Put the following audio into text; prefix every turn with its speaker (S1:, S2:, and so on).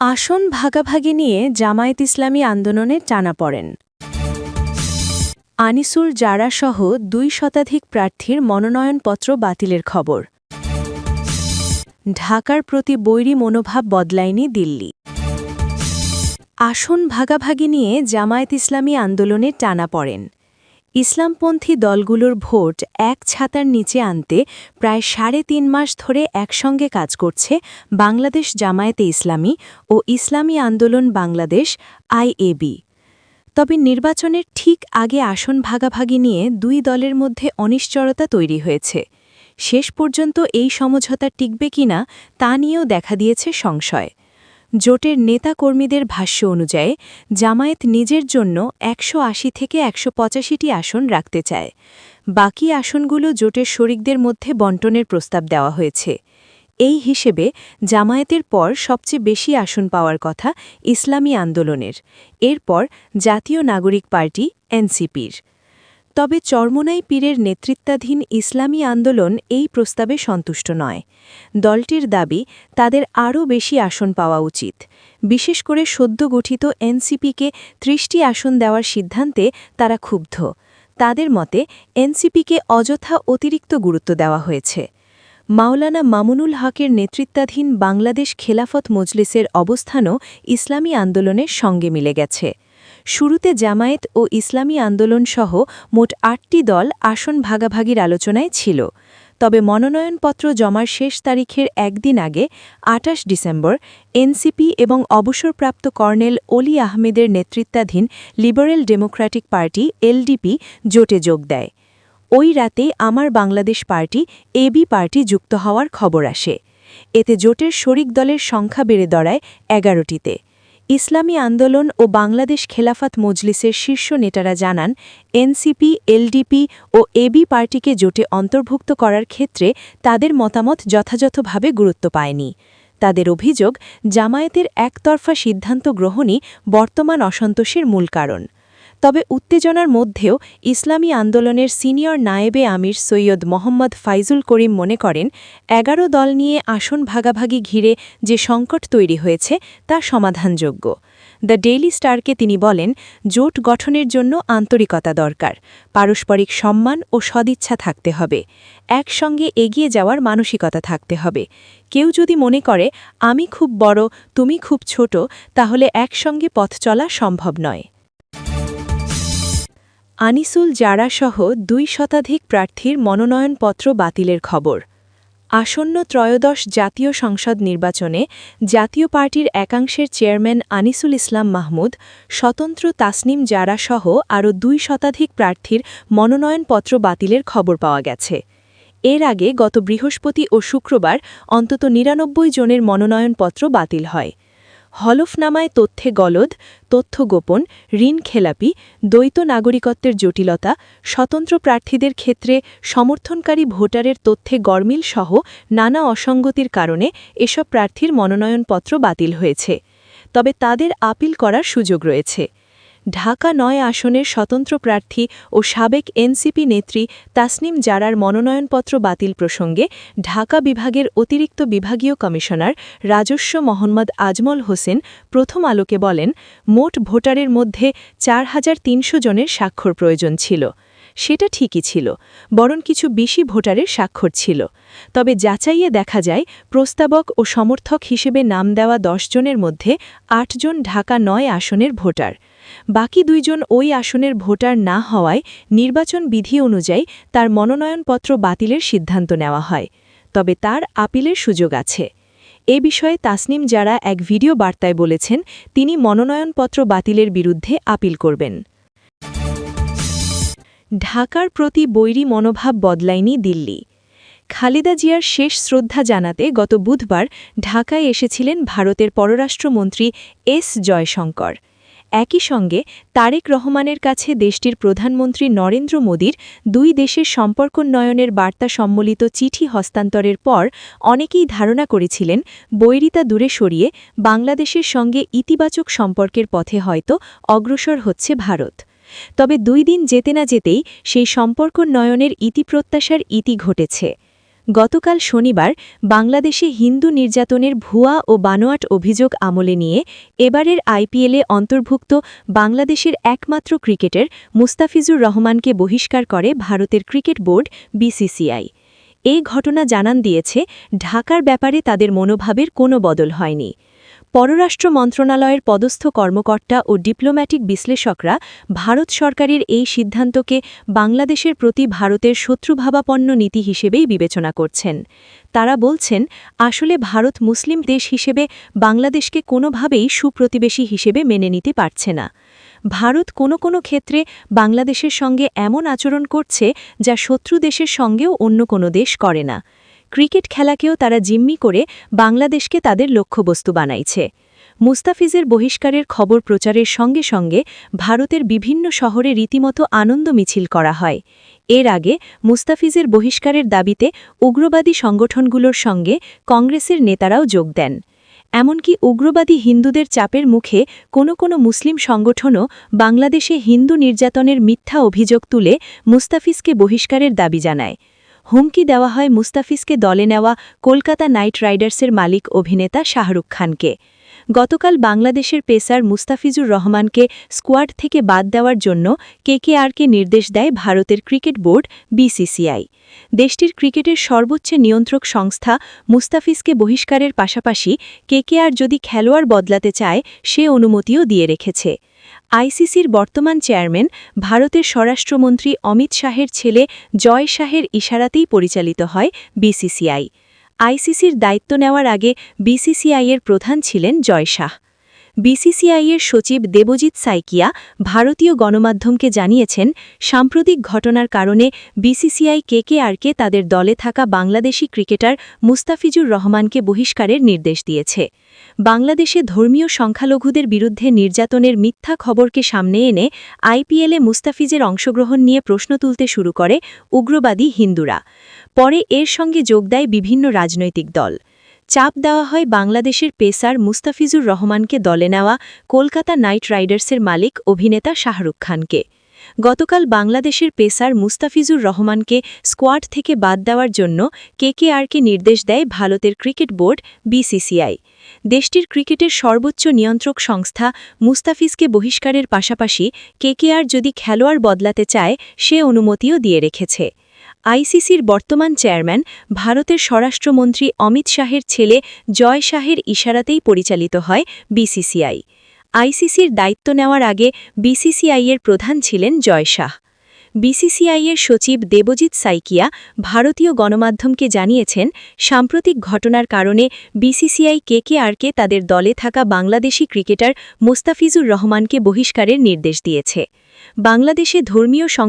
S1: আসন ভাগাভাগি নিয়ে জামায়াত ইসলামী আন্দোলনে টানা পড়েন। আনিসুল জারাসহ দুই শতাধিক প্রার্থীর মনোনয়নপত্র বাতিলের খবর। ঢাকার প্রতি বৈরী মনোভাব বদলায়নি দিল্লি। আসন ভাগাভাগি নিয়ে জামায়াত ইসলামী আন্দোলনে টানা পড়েন। ইসলামপন্থী দলগুলোর ভোট এক ছাতার নিচে আনতে প্রায় সাড়ে তিন মাস ধরে একসঙ্গে কাজ করছে বাংলাদেশ জামায়াতে ইসলামী ও ইসলামী আন্দোলন বাংলাদেশ আইএবি তবে নির্বাচনের ঠিক আগে আসন ভাগাভাগি নিয়ে দুই দলের মধ্যে অনিশ্চয়তা তৈরি হয়েছে। শেষ পর্যন্ত এই সমঝোতা টিকবে কিনা তা নিয়েও দেখা দিয়েছে সংশয়। জোটের নেতাকর্মীদের ভাষ্য অনুযায়ী, জামায়াত নিজের জন্য একশো আশি থেকে একশো আসন রাখতে চায়। বাকি আসনগুলো জোটের শরিকদের মধ্যে বন্টনের প্রস্তাব দেওয়া হয়েছে। এই হিসেবে জামায়াতের পর সবচেয়ে বেশি আসন পাওয়ার কথা ইসলামী আন্দোলনের। এরপর জাতীয় নাগরিক পার্টি, এনসিপির। তবে চরমোনাই পীরের নেতৃত্বাধীন ইসলামী আন্দোলন এই প্রস্তাবে সন্তুষ্ট নয়। দলটির দাবি, তাদের আরও বেশি আসন পাওয়া উচিত। বিশেষ করে সদ্য গঠিত এনসিপিকে ত্রিশটি আসন দেওয়ার সিদ্ধান্তে তারা ক্ষুব্ধ। তাদের মতে, এনসিপিকে অযথা অতিরিক্ত গুরুত্ব দেওয়া হয়েছে। মাওলানা মামুনুল হকের নেতৃত্বাধীন বাংলাদেশ খেলাফত মজলিসের অবস্থানও ইসলামী আন্দোলনের সঙ্গে মিলে গেছে। শুরুতে জামায়াত ও ইসলামী আন্দোলন সহ মোট আটটি দল আসন ভাগাভাগির আলোচনায় ছিল। তবে মনোনয়নপত্র জমার শেষ তারিখের একদিন আগে আটাশ ডিসেম্বর, এনসিপি এবং অবসরপ্রাপ্ত কর্নেল অলি আহমেদের নেতৃত্বাধীন লিবারেল ডেমোক্র্যাটিক পার্টি, এলডিপি, জোটে যোগ দেয়। ওই রাতে আমার বাংলাদেশ পার্টি এবি পার্টি যুক্ত হওয়ার খবর আসে। এতে জোটের শরিক দলের সংখ্যা বেড়ে দাঁড়ায় এগারোটিতে। ইসলামী আন্দোলন ও বাংলাদেশ খেলাফত মজলিসের শীর্ষ নেতারা জানান, এনসিপি, এলডিপি ও এবি পার্টিকে জোটে অন্তর্ভুক্ত করার ক্ষেত্রে তাদের মতামত যথাযথভাবে গুরুত্ব পায়নি। তাদের অভিযোগ, জামায়াতের একতরফা সিদ্ধান্ত গ্রহণই বর্তমান অসন্তোষের মূল কারণ। তবে উত্তেজনার মধ্যেও ইসলামী আন্দোলনের সিনিয়র নায়েবে আমির সৈয়দ মোহাম্মদ ফাইজুল করিম মনে করেন, এগারো দল নিয়ে আসন ভাগাভাগি ঘিরে যে সংকট তৈরি হয়েছে তা সমাধানযোগ্য। দ্য ডেইলি স্টারকে তিনি বলেন, জোট গঠনের জন্য আন্তরিকতা দরকার, পারস্পরিক সম্মান ও সদিচ্ছা থাকতে হবে, একসঙ্গে এগিয়ে যাওয়ার মানসিকতা থাকতে হবে। কেউ যদি মনে করে, আমি খুব বড়, তুমি খুব ছোট, তাহলে একসঙ্গে পথ চলা সম্ভব নয়। আনিসুল জারাসহ দুই শতাধিক প্রার্থীর মনোনয়নপত্র বাতিলের খবর। আসন্ন ত্রয়োদশ জাতীয় সংসদ নির্বাচনে জাতীয় পার্টির একাংশের চেয়ারম্যান আনিসুল ইসলাম মাহমুদ, স্বতন্ত্র তাসনিম জারাসহ আরও দুই শতাধিক প্রার্থীর মনোনয়নপত্র বাতিলের খবর পাওয়া গেছে। এর আগে গত বৃহস্পতি ও শুক্রবার অন্তত নিরানব্বই জনের মনোনয়নপত্র বাতিল হয়। হলফনামায় তথ্যে গলদ, তথ্য গোপন, ঋণ খেলাপি, দ্বৈত নাগরিকত্বের জটিলতা, স্বতন্ত্র প্রার্থীদের ক্ষেত্রে সমর্থনকারী ভোটারের তথ্যে গরমিল সহ নানা অসঙ্গতির কারণে এসব প্রার্থীর মনোনয়নপত্র বাতিল হয়েছে। তবে তাদের আপিল করার সুযোগ রয়েছে। ঢাকা নয় আসনের স্বতন্ত্র প্রার্থী ও সাবেক এনসিপি নেত্রী তাসনিম জারার মনোনয়নপত্র বাতিল প্রসঙ্গে ঢাকা বিভাগের অতিরিক্ত বিভাগীয় কমিশনার রাজস্ব মোহাম্মদ আজমল হোসেন প্রথম আলোকে বলেন, মোট ভোটারের মধ্যে চার হাজার তিনশো জনের স্বাক্ষর প্রয়োজন ছিল। সেটা ঠিকই ছিল, বরং কিছু বেশি ভোটারের স্বাক্ষর ছিল। তবে যাচাইয়ে দেখা যায়, প্রস্তাবক ও সমর্থক হিসেবে নাম দেওয়া জনের মধ্যে আটজন ঢাকা নয় আসনের ভোটার। বাকি দুইজন ওই আসনের ভোটার না হওয়ায় নির্বাচন বিধি অনুযায়ী তার মনোনয়নপত্র বাতিলের সিদ্ধান্ত নেওয়া হয়। তবে তার আপিলের সুযোগ আছে। এ বিষয়ে তাসনিম যারা এক ভিডিও বার্তায় বলেছেন, তিনি মনোনয়নপত্র বাতিলের বিরুদ্ধে আপিল করবেন। ঢাকার প্রতি বৈরী মনোভাব বদলায়নি দিল্লি। খালেদা জিয়ার শেষ শ্রদ্ধা জানাতে গত বুধবার ঢাকায় এসেছিলেন ভারতের পররাষ্ট্রমন্ত্রী এস জয়শঙ্কর। একই সঙ্গে তারেক রহমানের কাছে দেশটির প্রধানমন্ত্রী নরেন্দ্র মোদীর দুই দেশের সম্পর্কোন্নয়নের বার্তা সম্মিলিত চিঠি হস্তান্তরের পর অনেকেই ধারণা করেছিলেন বৈরিতা দূরে সরিয়ে বাংলাদেশের সঙ্গে ইতিবাচক সম্পর্কের পথে হয়তো অগ্রসর হচ্ছে ভারত। তবে দুই দিন যেতে না যেতেই সেই সম্পর্কোন্নয়নের ইতিপ্রত্যাশার ইতি ঘটেছে। গতকাল শনিবার বাংলাদেশে হিন্দু নির্যাতনের ভুয়া ও বানোয়াট অভিযোগ আমলে নিয়ে এবারের আইপিএলে অন্তর্ভুক্ত বাংলাদেশের একমাত্র ক্রিকেটার মুস্তাফিজুর রহমানকে বহিষ্কার করে ভারতের ক্রিকেট বোর্ড বিসিসিআই। এই ঘটনা জানান দিয়েছে, ঢাকার ব্যাপারে তাদের মনোভাবের কোনো বদল হয়নি। পররাষ্ট্র মন্ত্রণালয়ের পদস্থ কর্মকর্তা ও ডিপ্লোম্যাটিক বিশ্লেষকরা ভারত সরকারের এই সিদ্ধান্তকে বাংলাদেশের প্রতি ভারতের শত্রুভাবাপন্ন নীতি হিসেবেই বিবেচনা করছেন। তারা বলছেন, আসলে ভারত মুসলিম দেশ হিসেবে বাংলাদেশকে কোনোভাবেই সুপ্রতিবেশী হিসেবে মেনে নিতে পারছে না। ভারত কোনো কোনো ক্ষেত্রে বাংলাদেশের সঙ্গে এমন আচরণ করছে যা শত্রু দেশের সঙ্গেও অন্য কোনো দেশ করে না। ক্রিকেট খেলাকেও তারা জিম্মি করে বাংলাদেশকে তাদের লক্ষ্যবস্তু বানাইছে। মুস্তাফিজের বহিষ্কারের খবর প্রচারের সঙ্গে সঙ্গে ভারতের বিভিন্ন শহরে রীতিমতো আনন্দ মিছিল করা হয়। এর আগে মুস্তাফিজের বহিষ্কারের দাবিতে উগ্রবাদী সংগঠনগুলোর সঙ্গে কংগ্রেসের নেতারাও যোগ দেন। এমনকি উগ্রবাদী হিন্দুদের চাপের মুখে কোনো কোনো মুসলিম সংগঠনও বাংলাদেশে হিন্দু নির্যাতনের মিথ্যা অভিযোগ তুলে মুস্তাফিজকে বহিষ্কারের দাবি জানায়। হুমকি দেওয়া হয় মুস্তাফিজকে দলে নেওয়া কলকাতা নাইট রাইডার্সের মালিক অভিনেতা শাহরুখ খানকে। গতকাল বাংলাদেশের পেসার মুস্তাফিজুর রহমানকে স্কোয়াড থেকে বাদ দেওয়ার জন্য কেকেআরকে নির্দেশ দেয় ভারতের ক্রিকেট বোর্ড বিসিসিআই। দেশটির ক্রিকেটের সর্বোচ্চ নিয়ন্ত্রক সংস্থা মুস্তাফিজকে বহিষ্কারের পাশাপাশি কেকেআর যদি খেলোয়াড় বদলাতে চায়, সে অনুমতিও দিয়ে রেখেছে। আইসিসির বর্তমান চেয়ারম্যান, ভারতের স্বরাষ্ট্রমন্ত্রী অমিত শাহের ছেলে জয় শাহের ইশারাতেই পরিচালিত হয় বিসিসিআই। আইসিসির দায়িত্ব নেওয়ার আগে বিসিসিআইয়ের প্রধান ছিলেন জয় শাহ। বিসিসিআইয়ের সচিব দেবজিৎ সাইকিয়া ভারতীয় গণমাধ্যমকে জানিয়েছেন, সাম্প্রতিক ঘটনার কারণে বিসিসিআই কেকেআরকে তাদের দলে থাকা বাংলাদেশি ক্রিকেটার মুস্তাফিজুর রহমানকে বহিষ্কারের নির্দেশ দিয়েছে। বাংলাদেশে ধর্মীয় সংখ্যালঘুদের বিরুদ্ধে নির্যাতনের মিথ্যা খবরকে সামনে এনে আইপিএলে মুস্তাফিজের অংশগ্রহণ নিয়ে প্রশ্ন তুলতে শুরু করে উগ্রবাদী হিন্দুরা। পরে এর সঙ্গে যোগ দেয় বিভিন্ন রাজনৈতিক দল। চাপ দেওয়া হয় বাংলাদেশের পেসার মুস্তাফিজুর রহমানকে দলে নেওয়া কলকাতা নাইট রাইডার্সের মালিক অভিনেতা শাহরুখ খানকে। গতকাল বাংলাদেশের পেসার মুস্তাফিজুর রহমানকে স্কোয়াড থেকে বাদ দেওয়ার জন্য কেকেআরকে নির্দেশ দেয় ভারতের ক্রিকেট বোর্ড বিসিসিআই। দেশটির ক্রিকেটের সর্বোচ্চ নিয়ন্ত্রক সংস্থা মুস্তাফিজকে বহিষ্কারের পাশাপাশি কেকেআর যদি খেলোয়াড় বদলাতে চায়, সে অনুমতিও দিয়ে রেখেছে। আইসিসির বর্তমান চেয়ারম্যান, ভারতের স্বরাষ্ট্রমন্ত্রী অমিত শাহের ছেলে জয় শাহের ইশারাতেই পরিচালিত হয় বিসিসিআই। আইসিসির দায়িত্ব নেওয়ার আগে বিসিসিআইয়ের প্রধান ছিলেন জয় শাহ। বিসিসিআইয়ের সচিব দেবজিৎ সাইকিয়া ভারতীয় গণমাধ্যমকে জানিয়েছেন, সাম্প্রতিক ঘটনার কারণে বিসিসিআই কেকেআরকে তাদের দলে থাকা বাংলাদেশি ক্রিকেটার মোস্তাফিজুর রহমানকে বহিষ্কারের নির্দেশ দিয়েছে। বাংলাদেশে ধর্মীয় সংখ্যা